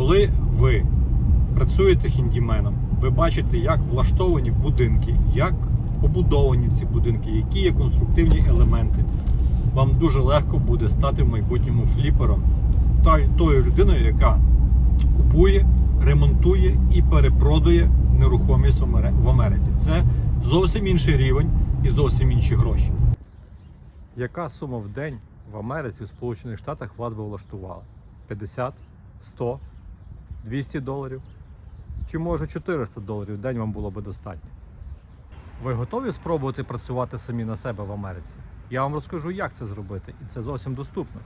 Коли ви працюєте хіндіменом, ви бачите, як влаштовані будинки, як побудовані ці будинки, які є конструктивні елементи. Вам дуже легко буде стати в майбутньому фліпером та тою людиною, яка купує, ремонтує і перепродує нерухомість в Америці. Це зовсім інший рівень і зовсім інші гроші. Яка сума в день в Америці, в Сполучених Штатах вас би влаштувала? 50, 100, 200 доларів? Чи може 400 доларів в день вам було би достатньо? Ви готові спробувати працювати самі на себе в Америці? Я вам розкажу, як це зробити, і це зовсім доступно.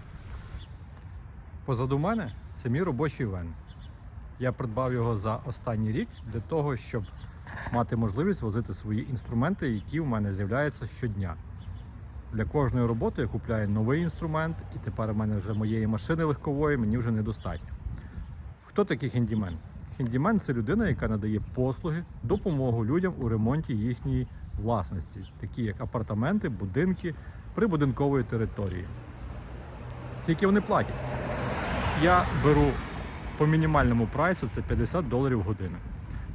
Позаду мене це мій робочий вен. Я придбав його за останній рік для того, щоб мати можливість возити свої інструменти, які в мене з'являються щодня. Для кожної роботи я купляю новий інструмент, і тепер у мене вже моєї машини легкової мені вже недостатньо. Хто такий хендімен? Хендімен це людина, яка надає послуги, допомогу людям у ремонті їхньої власності, такі як апартаменти, будинки, прибудинкової території. Скільки вони платять? Я беру по мінімальному прайсу це 50 доларів в годину,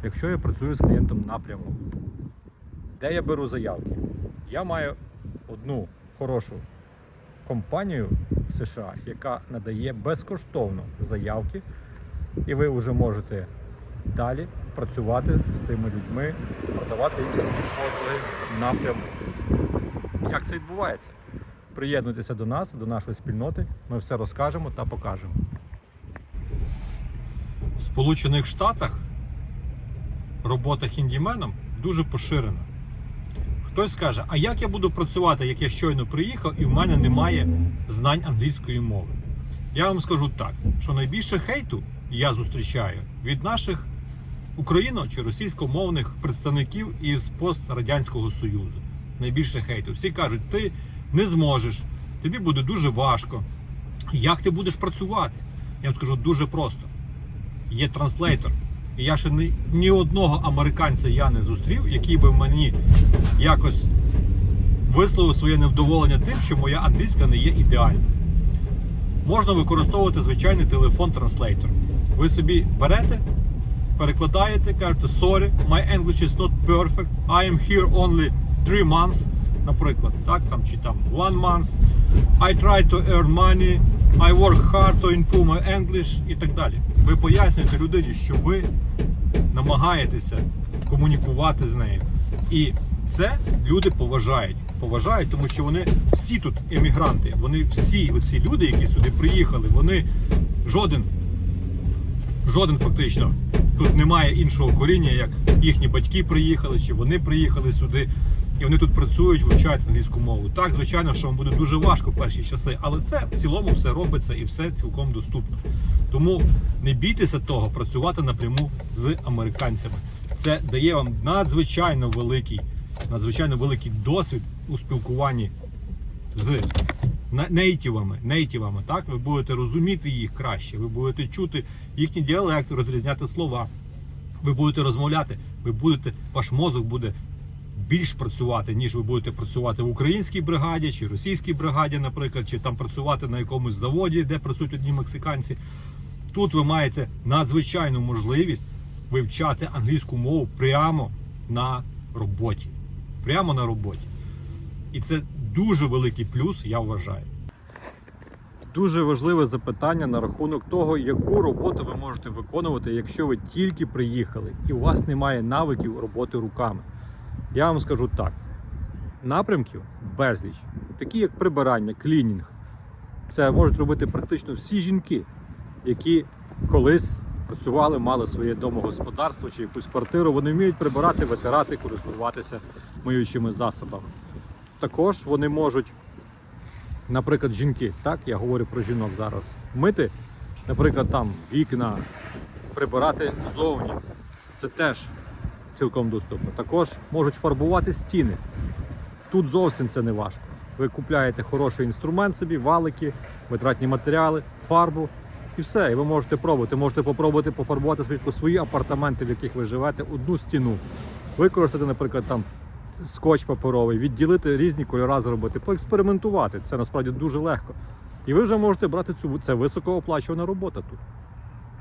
якщо я працюю з клієнтом напряму. Де я беру заявки? Я маю одну хорошу компанію в США, яка надає безкоштовно заявки, і ви вже можете далі працювати з цими людьми, продавати їм свої послуги напряму. Як це відбувається? Приєднуйтеся до нас, до нашої спільноти. Ми все розкажемо та покажемо. В Сполучених Штатах робота хіндіменом дуже поширена. Хтось скаже, а як я буду працювати, як я щойно приїхав, і в мене немає знань англійської мови? Я вам скажу так, що найбільше хейту я зустрічаю від наших україно- чи російськомовних представників із пострадянського союзу. Найбільше хейту. Всі кажуть, ти не зможеш, тобі буде дуже важко. Як ти будеш працювати? Я вам скажу дуже просто. Є транслейтор. І я ще ні, ні одного американця я не зустрів, який би мені якось висловив своє невдоволення тим, що моя англійська не є ідеальна. Можна використовувати звичайний телефон-транслейтор. Ви собі берете, перекладаєте, кажете, sorry, my English is not perfect, I am here only 3 months, наприклад, так, там, чи там one month, I try to earn money, I work hard to improve my English і так далі. Ви пояснюєте людині, що ви намагаєтеся комунікувати з нею. І це люди поважають. Поважають, тому що вони всі тут емігранти. Вони всі оці люди, які сюди приїхали, вони жоден, жоден фактично. Тут немає іншого коріння, як їхні батьки приїхали, чи вони приїхали сюди, і вони тут працюють, вивчають англійську мову. Так, звичайно, що вам буде дуже важко в перші часи, але це в цілому все робиться і все цілком доступно. Тому не бійтеся того, працювати напряму з американцями. Це дає вам надзвичайно великий, надзвичайно великий досвід у спілкуванні з нейтівами, нейтівами, так? Ви будете розуміти їх краще, ви будете чути їхні діалекти, розрізняти слова. Ви будете розмовляти, ви будете, ваш мозок буде більш працювати, ніж ви будете працювати в українській бригаді чи російській бригаді, наприклад, чи там працювати на якомусь заводі, де працюють одні мексиканці. Тут ви маєте надзвичайну можливість вивчати англійську мову прямо на роботі. Прямо на роботі. І це дуже великий плюс, я вважаю. Дуже важливе запитання на рахунок того, яку роботу ви можете виконувати, якщо ви тільки приїхали і у вас немає навиків роботи руками. Я вам скажу так: напрямків безліч, такі як прибирання, клінінг. Це можуть робити практично всі жінки, які колись працювали, мали своє домогосподарство чи якусь квартиру. Вони вміють прибирати, витирати, користуватися миючими засобами. Також вони можуть, наприклад, жінки, так, я говорю про жінок зараз, мити, наприклад, там вікна, прибирати зовні. Це теж цілком доступно. Також можуть фарбувати стіни. Тут зовсім це не важко. Ви купляєте хороший інструмент собі, валики, витратні матеріали, фарбу і все. І ви можете пробувати. Можете попробувати пофарбувати свої апартаменти, в яких ви живете, одну стіну. Використати, наприклад, там скотч паперовий, відділити різні кольори зробити, поекспериментувати. Це насправді дуже легко. І ви вже можете брати цю це високооплачувана робота тут.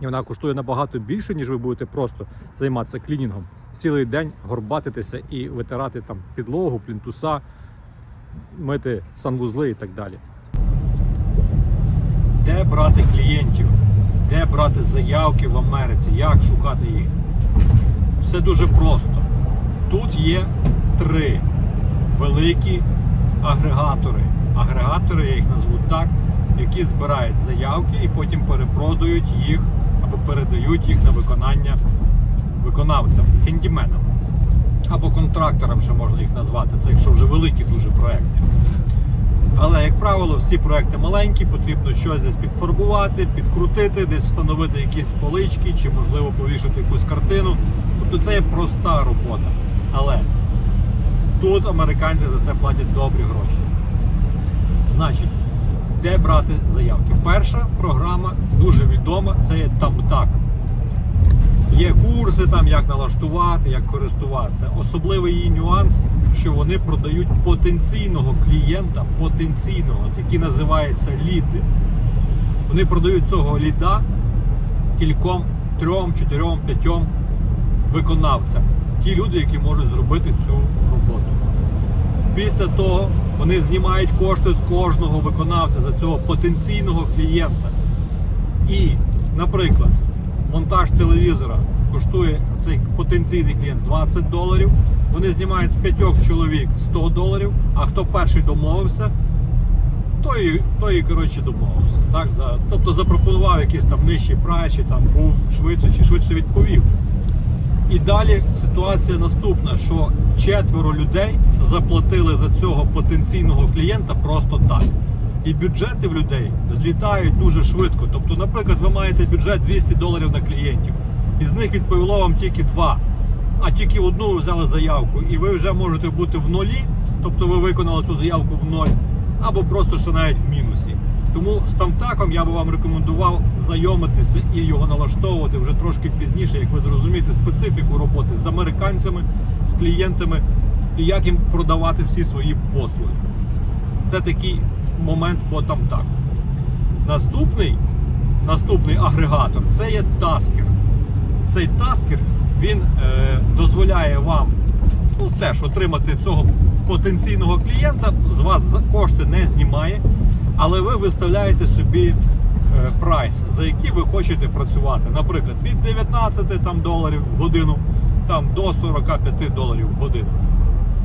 І вона коштує набагато більше, ніж ви будете просто займатися клінінгом. Цілий день горбатитися і витирати там підлогу, плінтуса, мити санвузли і так далі. Де брати клієнтів? Де брати заявки в Америці? Як шукати їх? Все дуже просто. Тут є три великі агрегатори. Агрегатори, я їх назву так, які збирають заявки і потім перепродають їх або передають їх на виконання виконавцям, хендіменам. Або контракторам, ще можна їх назвати. Це якщо вже великі дуже проекти. Але, як правило, всі проекти маленькі, потрібно щось десь підфарбувати, підкрутити, десь встановити якісь полички, чи можливо повішати якусь картину. Тобто це є проста робота. Але тут американці за це платять добрі гроші. Значить, де брати заявки? Перша програма дуже відома, це є TamTak. Є курси, там як налаштувати, як користуватися. Особливий її нюанс, що вони продають потенційного клієнта, потенційного, який називається лід. Вони продають цього ліда кільком, трьом, чотирьом, п'ятьом виконавцям. Ті люди, які можуть зробити цю роботу. Після того вони знімають кошти з кожного виконавця за цього потенційного клієнта. І, наприклад, монтаж телевізора коштує цей потенційний клієнт 20 доларів. Вони знімають з п'ятьох чоловік 100 доларів, а хто перший домовився, той, той коротше домовився. Так, за, тобто запропонував якийсь там нижчий прайс, чи там був швидше, чи швидше відповів. І далі ситуація наступна: що четверо людей заплатили за цього потенційного клієнта просто так. І бюджети в людей злітають дуже швидко. Тобто, наприклад, ви маєте бюджет 200 доларів на клієнтів, із них відповіло вам тільки два, а тільки одну ви взяли заявку, і ви вже можете бути в нолі, тобто ви виконали цю заявку в ноль, або просто що навіть в мінусі. Тому з тамтаком я би вам рекомендував знайомитися і його налаштовувати вже трошки пізніше, як ви зрозумієте специфіку роботи з американцями, з клієнтами і як їм продавати всі свої послуги. Це такий момент по тамтаку. Наступний, наступний агрегатор це є таскер. Цей таскер він е, дозволяє вам ну, теж отримати цього потенційного клієнта, з вас кошти не знімає, але ви виставляєте собі е, прайс, за який ви хочете працювати. Наприклад, від 19 там, доларів в годину там, до 45 доларів в годину.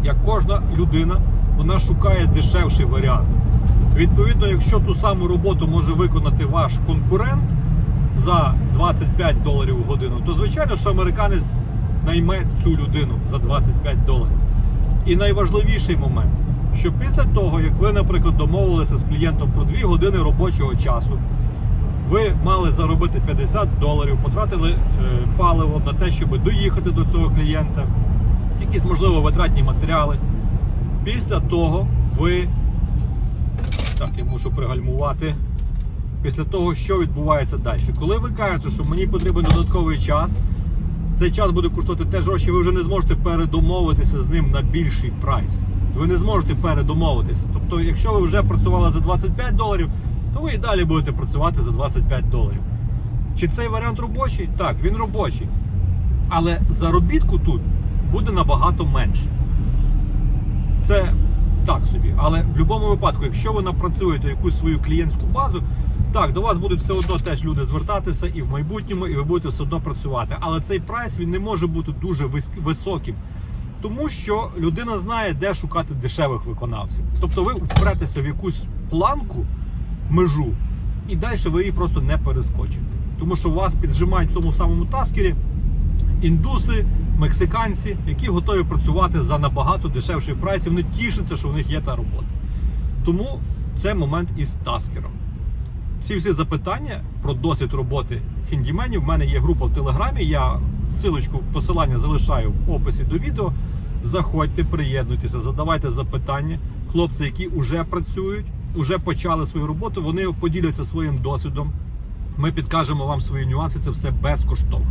Як кожна людина, вона шукає дешевший варіант. Відповідно, якщо ту саму роботу може виконати ваш конкурент за 25 доларів в годину, то звичайно, що американець найме цю людину за 25 доларів. І найважливіший момент, що після того, як ви, наприклад, домовилися з клієнтом про 2 години робочого часу, ви мали заробити 50 доларів, потратили е, паливо на те, щоб доїхати до цього клієнта, якісь, можливо, витратні матеріали. Після того ви. Так, я мушу пригальмувати. Після того, що відбувається далі. Коли ви кажете, що мені потрібен додатковий час, цей час буде коштувати теж гроші, ви вже не зможете передомовитися з ним на більший прайс. Ви не зможете передомовитися. Тобто, якщо ви вже працювали за 25 доларів, то ви і далі будете працювати за 25 доларів. Чи цей варіант робочий? Так, він робочий. Але заробітку тут буде набагато менше. Це так собі. Але в будь-якому випадку, якщо ви напрацюєте якусь свою клієнтську базу, так, до вас будуть все одно теж люди звертатися і в майбутньому, і ви будете все одно працювати. Але цей прайс він не може бути дуже високим. Тому що людина знає, де шукати дешевих виконавців. Тобто ви впретеся в якусь планку, межу, і далі ви її просто не перескочите. Тому що вас піджимають в тому самому таскері індуси, мексиканці, які готові працювати за набагато дешевший прайс, і вони тішаться, що в них є та робота. Тому це момент із таскером. Ці всі запитання про досвід роботи хендіменів. В мене є група в Телеграмі. Я силочку посилання залишаю в описі до відео. Заходьте, приєднуйтеся, задавайте запитання. Хлопці, які вже працюють, вже почали свою роботу, вони поділяться своїм досвідом. Ми підкажемо вам свої нюанси. Це все безкоштовно.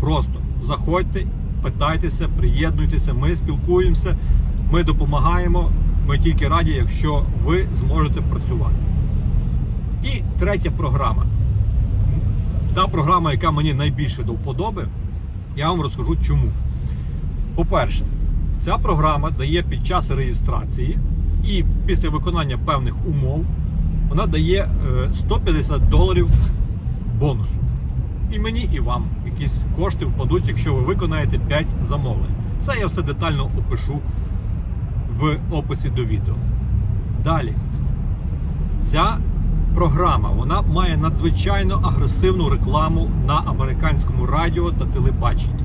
Просто заходьте, питайтеся, приєднуйтеся, ми спілкуємося, ми допомагаємо. Ми тільки раді, якщо ви зможете працювати. І третя програма. та програма, яка мені найбільше до вподоби, я вам розкажу чому. По-перше, ця програма дає під час реєстрації і після виконання певних умов вона дає е, 150 доларів бонусу. І мені, і вам якісь кошти впадуть, якщо ви виконаєте 5 замовлень. Це я все детально опишу в описі до відео. Далі. Ця програма вона має надзвичайно агресивну рекламу на американському радіо та телебаченні.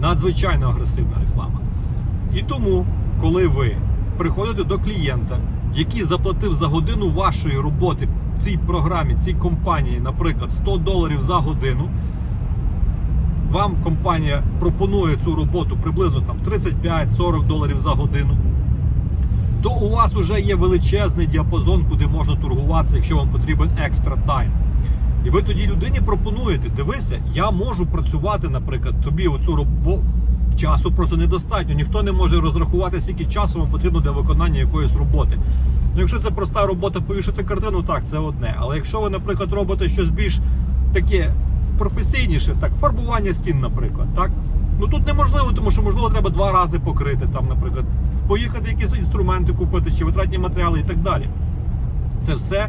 Надзвичайно агресивна реклама. І тому, коли ви приходите до клієнта, який заплатив за годину вашої роботи цій програмі, цій компанії, наприклад, 100 доларів за годину, вам компанія пропонує цю роботу приблизно там 35-40 доларів за годину, то у вас вже є величезний діапазон, куди можна торгуватися, якщо вам потрібен екстра тайм. І ви тоді людині пропонуєте: дивися, я можу працювати, наприклад, тобі оцю роботу. Часу просто недостатньо. Ніхто не може розрахувати, скільки часу вам потрібно для виконання якоїсь роботи. Ну, якщо це проста робота, повішати картину, так, це одне. Але якщо ви, наприклад, робите щось більш таке професійніше, так, фарбування стін, наприклад, так. Ну тут неможливо, тому що можливо треба два рази покрити, там, наприклад, поїхати якісь інструменти купити чи витратні матеріали і так далі. Це все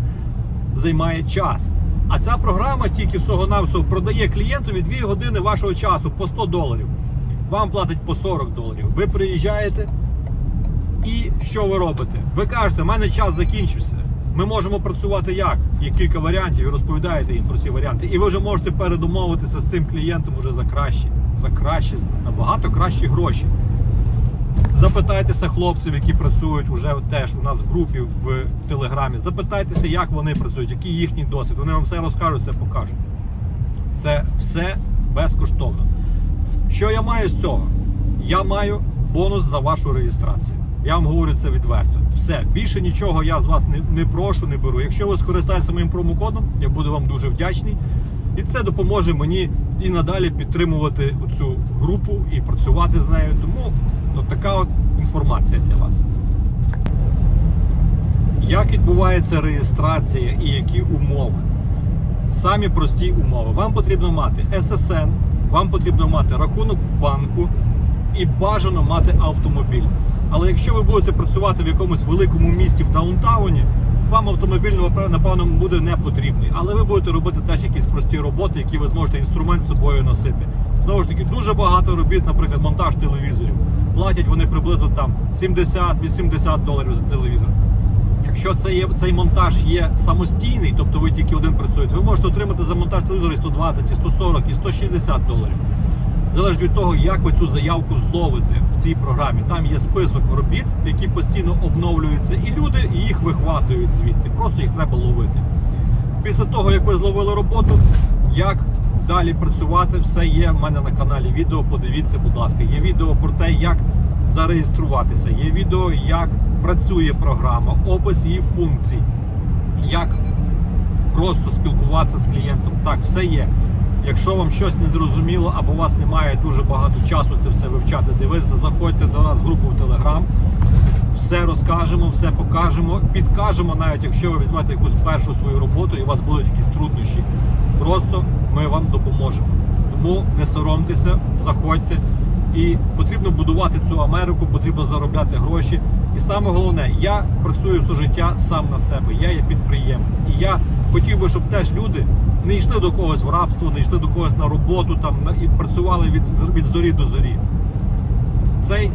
займає час. А ця програма тільки всього-навсього продає клієнтові 2 години вашого часу по 100 доларів. Вам платить по 40 доларів. Ви приїжджаєте і що ви робите? Ви кажете, в мене час закінчився. Ми можемо працювати як? Є кілька варіантів, і розповідаєте їм про ці варіанти. І ви вже можете передомовитися з цим клієнтом уже за кращі, за кращі, набагато кращі гроші. Запитайтеся хлопців, які працюють уже теж у нас в групі в Телеграмі. Запитайтеся, як вони працюють, який їхній досвід. Вони вам все розкажуть, все покажуть. Це все безкоштовно. Що я маю з цього? Я маю бонус за вашу реєстрацію. Я вам говорю це відверто. Все, більше нічого я з вас не, не прошу, не беру. Якщо ви скористаєтеся моїм промокодом, я буду вам дуже вдячний. І це допоможе мені і надалі підтримувати цю групу і працювати з нею. Тому от така от інформація для вас. Як відбувається реєстрація і які умови? Самі прості умови. Вам потрібно мати ССН, вам потрібно мати рахунок в банку і бажано мати автомобіль. Але якщо ви будете працювати в якомусь великому місті в даунтауні, вам автомобіль напевно буде не потрібний. Але ви будете робити теж якісь прості роботи, які ви зможете інструмент з собою носити. Знову ж таки, дуже багато робіт, наприклад, монтаж телевізорів. Платять вони приблизно там 70-80 доларів за телевізор. Якщо це цей монтаж є самостійний, тобто ви тільки один працюєте, ви можете отримати за монтаж телевізора і 120, і 140, і 160 доларів. Залежить від того, як ви цю заявку зловите в цій програмі. Там є список робіт, які постійно обновлюються, і люди їх вихватують звідти. Просто їх треба ловити. Після того, як ви зловили роботу, як далі працювати, все є в мене на каналі відео. Подивіться, будь ласка, є відео про те, як зареєструватися, є відео, як працює програма, опис її функцій, як просто спілкуватися з клієнтом. Так, все є. Якщо вам щось не зрозуміло або у вас немає дуже багато часу це все вивчати, дивитися, заходьте до нас в групу в Telegram. Все розкажемо, все покажемо, підкажемо, навіть якщо ви візьмете якусь першу свою роботу і у вас будуть якісь труднощі. Просто ми вам допоможемо. Тому не соромтеся, заходьте. І потрібно будувати цю Америку, потрібно заробляти гроші. І саме головне, я працюю все життя сам на себе. Я є підприємець. І я хотів би, щоб теж люди не йшли до когось в рабство, не йшли до когось на роботу там і працювали від, від зорі до зорі. Цей,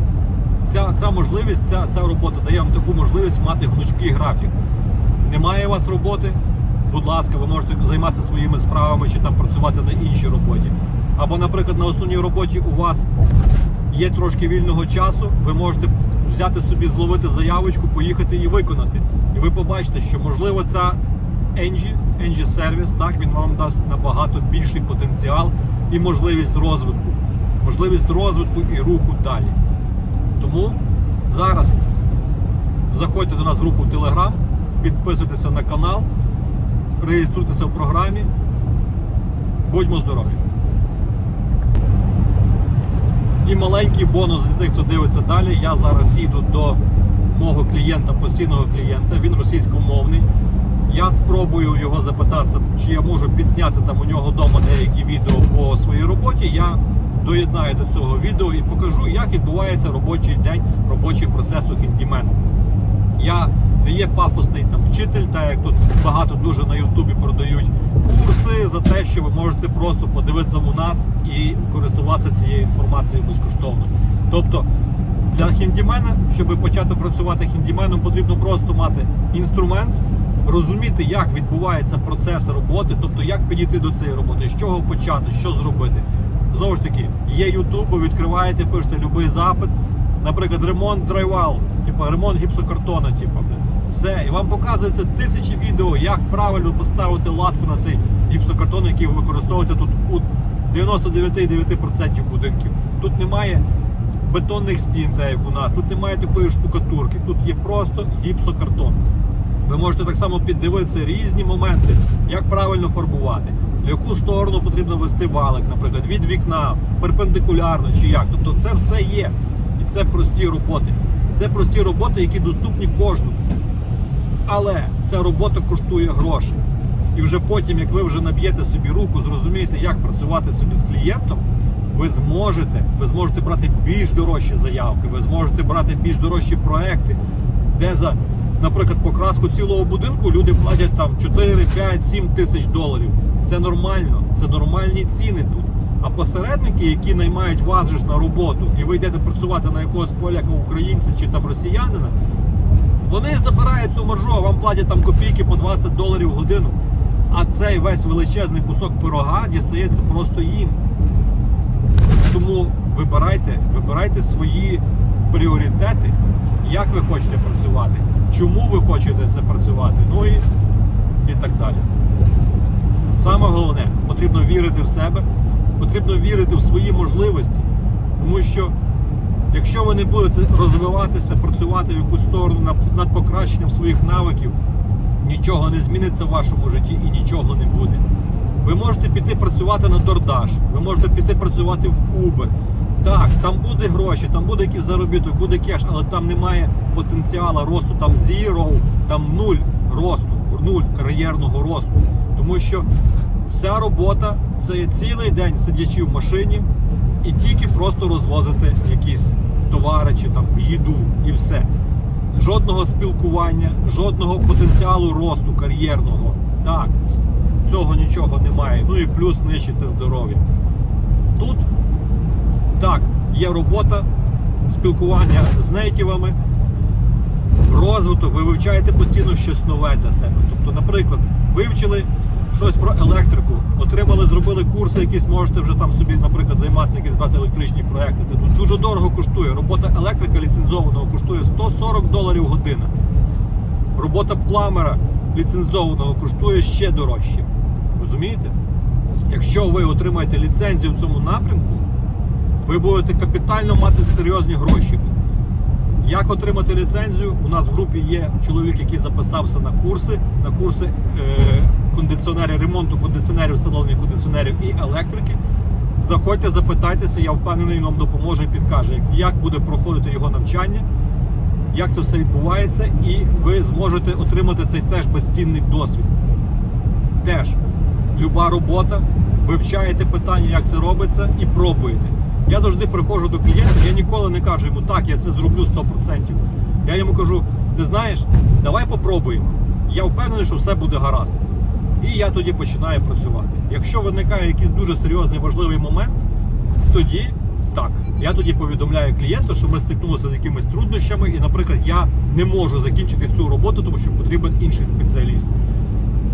ця, ця можливість, ця, ця робота дає вам таку можливість мати гнучкий графік. Немає у вас роботи, будь ласка, ви можете займатися своїми справами чи там працювати на іншій роботі. Або, наприклад, на основній роботі у вас є трошки вільного часу, ви можете взяти собі, зловити заявочку, поїхати і виконати. І ви побачите, що можливо ця Engie, Engie Service, так, він вам дасть набагато більший потенціал і можливість розвитку. Можливість розвитку і руху далі. Тому зараз заходьте до нас в групу в Telegram, підписуйтеся на канал, реєструйтеся в програмі. Будьмо здорові! І маленький бонус для тих, хто дивиться далі. Я зараз їду до мого клієнта, постійного клієнта. Він російськомовний. Я спробую його запитатися, чи я можу підзняти там у нього вдома деякі відео по своїй роботі. Я доєднаю до цього відео і покажу, як відбувається робочий день, робочий процес у хіндімена. Я не є пафосний там вчитель, так як тут багато дуже на Ютубі продають курси за те, що ви можете просто подивитися у нас і користуватися цією інформацією безкоштовно. Тобто для хіндімена, щоб почати працювати хіндіменом, потрібно просто мати інструмент, розуміти, як відбувається процес роботи, тобто як підійти до цієї роботи, з чого почати, що зробити. Знову ж таки, є YouTube, ви відкриваєте, пишете будь-який запит, наприклад, ремонт драйвал, типу ремонт гіпсокартона, типу. Все, і вам показується тисячі відео, як правильно поставити латку на цей гіпсокартон, який використовується тут у 99,9% будинків. Тут немає бетонних стін, як у нас, тут немає такої штукатурки, тут є просто гіпсокартон. Ви можете так само піддивитися різні моменти, як правильно фарбувати, в яку сторону потрібно вести валик, наприклад, від вікна, перпендикулярно чи як. Тобто це все є. І це прості роботи. Це прості роботи, які доступні кожному. Але ця робота коштує гроші. І вже потім, як ви вже наб'єте собі руку, зрозумієте, як працювати собі з клієнтом, ви зможете, ви зможете брати більш дорожчі заявки, ви зможете брати більш дорожчі проекти, де за, наприклад, покраску цілого будинку люди платять там 4, 5, 7 тисяч доларів. Це нормально, це нормальні ціни тут. А посередники, які наймають вас ж на роботу, і ви йдете працювати на якогось поляка, українця чи там росіянина, вони забирають цю маржу, а вам платять там копійки по 20 доларів в годину. А цей весь величезний кусок пирога дістається просто їм. Тому вибирайте, вибирайте свої пріоритети, як ви хочете працювати, чому ви хочете це працювати, ну і, і так далі. Саме головне, потрібно вірити в себе, потрібно вірити в свої можливості, тому що якщо ви не будете розвиватися, працювати в якусь сторону над- покращенням своїх навиків, нічого не зміниться в вашому житті і нічого не буде. Ви можете піти працювати на DoorDash, ви можете піти працювати в Uber. Так, там буде гроші, там буде якийсь заробіток, буде кеш, але там немає потенціалу росту, там zero, там нуль росту, нуль кар'єрного росту. Тому що вся робота це цілий день сидячи в машині і тільки просто розвозити якісь товари чи там їду і все. Жодного спілкування, жодного потенціалу росту кар'єрного. Так, цього нічого немає. Ну і плюс нищити здоров'я. Тут так, є робота, спілкування з нейтівами, розвиток, ви вивчаєте постійно щось нове для себе. Тобто, наприклад, вивчили щось про електрику, отримали, зробили курси, якісь можете вже там собі, наприклад, займатися, якісь брати електричні проекти. Це дуже дорого коштує. Робота електрика ліцензованого коштує 140 доларів година. Робота пламера ліцензованого коштує ще дорожче. Розумієте? Якщо ви отримаєте ліцензію в цьому напрямку, ви будете капітально мати серйозні гроші. Як отримати ліцензію? У нас в групі є чоловік, який записався на курси, на курси е, кондиціонерів, ремонту кондиціонерів, встановлення кондиціонерів і електрики. Заходьте, запитайтеся, я впевнений, вам допоможе і підкаже, як буде проходити його навчання, як це все відбувається, і ви зможете отримати цей теж безцінний досвід. Теж люба робота, вивчаєте питання, як це робиться, і пробуєте. Я завжди приходжу до клієнта, я ніколи не кажу йому, так, я це зроблю 100%. Я йому кажу, ти знаєш, давай попробуємо. Я впевнений, що все буде гаразд. І я тоді починаю працювати. Якщо виникає якийсь дуже серйозний важливий момент, тоді так, я тоді повідомляю клієнту, що ми стикнулися з якимись труднощами, і, наприклад, я не можу закінчити цю роботу, тому що потрібен інший спеціаліст.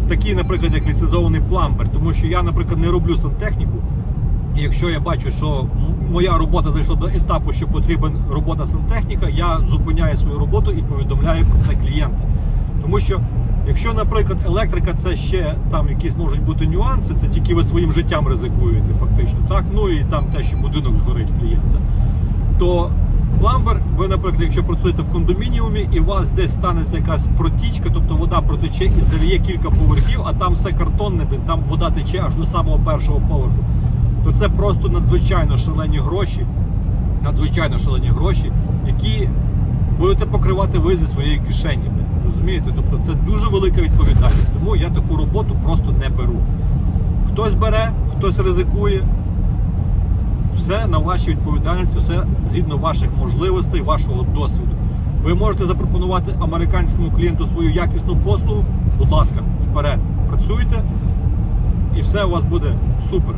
Такий, наприклад, як ліцензований плампер, тому що я, наприклад, не роблю сантехніку. І якщо я бачу, що моя робота дійшла до етапу, що потрібен робота сантехніка, я зупиняю свою роботу і повідомляю про це клієнта. Тому що, якщо, наприклад, електрика це ще там якісь можуть бути нюанси, це тільки ви своїм життям ризикуєте, фактично. Так, ну і там те, що будинок згорить клієнта. То пламбер, ви, наприклад, якщо працюєте в кондомініумі і у вас десь станеться якась протічка, тобто вода протече і заліє кілька поверхів, а там все картонне, там вода тече аж до самого першого поверху то це просто надзвичайно шалені гроші, надзвичайно шалені гроші, які будете покривати ви зі своєї кишені. Розумієте? Тобто це дуже велика відповідальність. Тому я таку роботу просто не беру. Хтось бере, хтось ризикує. Все на вашій відповідальності, все згідно ваших можливостей, вашого досвіду. Ви можете запропонувати американському клієнту свою якісну послугу. Будь ласка, вперед, працюйте, і все у вас буде супер.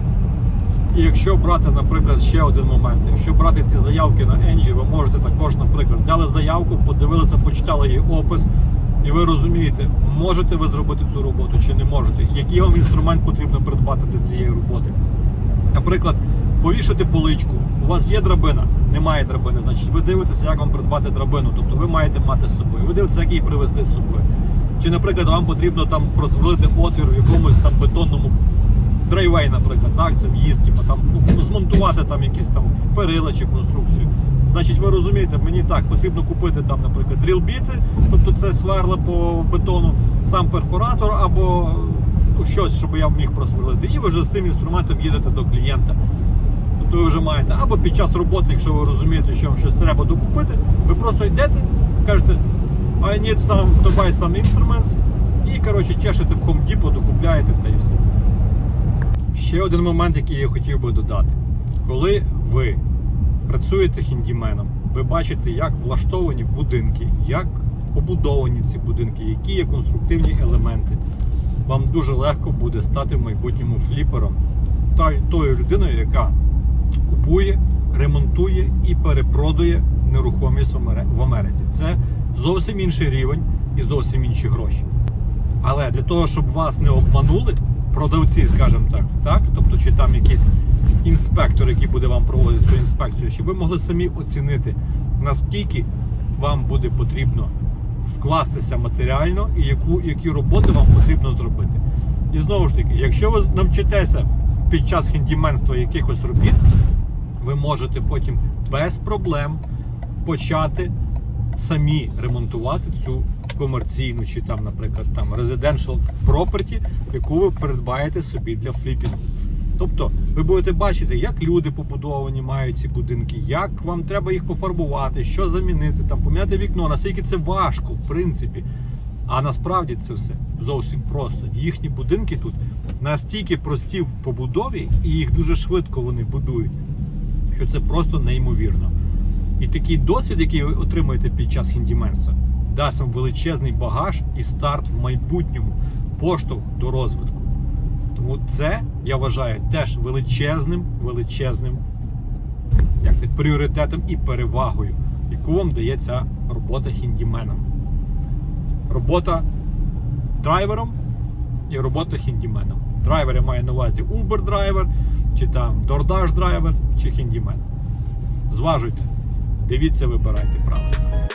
І якщо брати, наприклад, ще один момент, якщо брати ці заявки на Енджі, ви можете також, наприклад, взяли заявку, подивилися, почитали її опис, і ви розумієте, можете ви зробити цю роботу чи не можете, який вам інструмент потрібно придбати для цієї роботи. Наприклад, повішати поличку. У вас є драбина, немає драбини, значить ви дивитеся, як вам придбати драбину. Тобто ви маєте мати з собою. Ви дивитеся, як її привезти з собою. Чи, наприклад, вам потрібно там просверлити отвір в якомусь там бетонному драйвей, наприклад, так, це в'їзд, там ну, змонтувати там якісь там перила чи конструкцію. Значить, ви розумієте, мені так потрібно купити там, наприклад, дрілбіти, тобто це сверла по бетону, сам перфоратор або ну, щось, щоб я міг просверлити. І ви вже з тим інструментом їдете до клієнта. Тобто ви вже маєте або під час роботи, якщо ви розумієте, що вам щось треба докупити, ви просто йдете, кажете, I need some to buy some instruments, і коротше чешете в Home Depot, докупляєте та і все. Ще один момент, який я хотів би додати. Коли ви працюєте хіндіменом, ви бачите, як влаштовані будинки, як побудовані ці будинки, які є конструктивні елементи. Вам дуже легко буде стати в майбутньому фліпером та тою людиною, яка купує, ремонтує і перепродує нерухомість в Америці. Це зовсім інший рівень і зовсім інші гроші. Але для того, щоб вас не обманули, продавці, скажімо так, так, тобто чи там якийсь інспектор, який буде вам проводити цю інспекцію, щоб ви могли самі оцінити, наскільки вам буде потрібно вкластися матеріально і яку, які роботи вам потрібно зробити. І знову ж таки, якщо ви навчитеся під час хендіменства якихось робіт, ви можете потім без проблем почати самі ремонтувати цю комерційну чи там, наприклад, там residential property, яку ви придбаєте собі для фліпінгу. Тобто ви будете бачити, як люди побудовані мають ці будинки, як вам треба їх пофарбувати, що замінити, там поміняти вікно, наскільки це важко, в принципі. А насправді це все зовсім просто. Їхні будинки тут настільки прості в побудові, і їх дуже швидко вони будують, що це просто неймовірно. І такий досвід, який ви отримаєте під час хіндіменства, дасть вам величезний багаж і старт в майбутньому, поштовх до розвитку. Тому це я вважаю теж величезним, величезним як це, пріоритетом і перевагою, яку вам дає ця робота хіндіменом. Робота драйвером і робота хіндіменом. Драйвер я маю на увазі Uber драйвер, чи там DoorDash драйвер, чи хіндімен. Зважуйте, дивіться, вибирайте правильно.